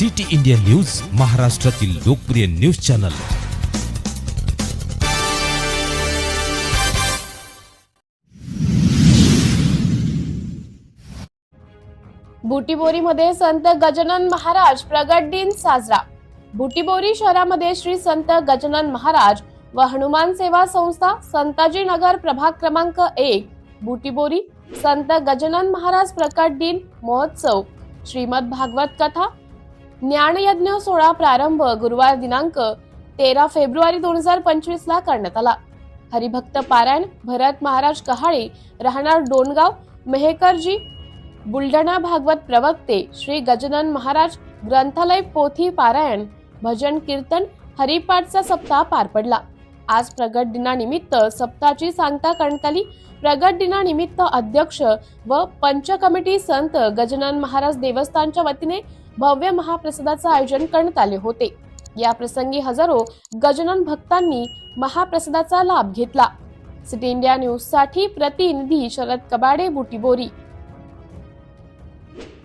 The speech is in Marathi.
सिटी इंडिया न्यूज महाराष्ट्रातील लोकप्रिय न्यूज चॅनल. बुटीबोरीमध्ये संत गजानन महाराज प्रगट दिन साजरा. बुटीबोरी शहरामध्ये श्री संत गजानन महाराज व हनुमान सेवा संस्था संताजी नगर प्रभाग क्रमांक एक. बुटीबोरी संत गजानन महाराज प्रकट दिन महोत्सव. श्रीमद भागवत कथा ज्ञानयज्ञ सोहळा प्रारंभ गुरुवार दिनांक तेरा फेब्रुवारी दोन हजार पंचवीस ला करण्यात आला. हरिभक्त पारायण भरत महाराज कहाळे राहणार डोणगाव मेहकरजी बुलढाणा भागवत प्रवक्ते श्री गजानन महाराज ग्रंथालय पोथी पारायण भजन कीर्तन हरिपाठचा सप्ताह पार पडला. आज प्रगट दिनानिमित्त सप्ताची सांगता करण्यात आली प्रगट दिनानिमित्त अध्यक्ष व पंच कमिटी संत गजानन महाराज देवस्थानच्या वतीने भव्य महाप्रसादाचं आयोजन करण्यात आले होते. या प्रसंगी हजारो गजानन भक्तांनी महाप्रसादाचा लाभ घेतला. सिटी इंडिया न्यूजसाठी प्रतिनिधी शरद कबाडे बुटीबोरी.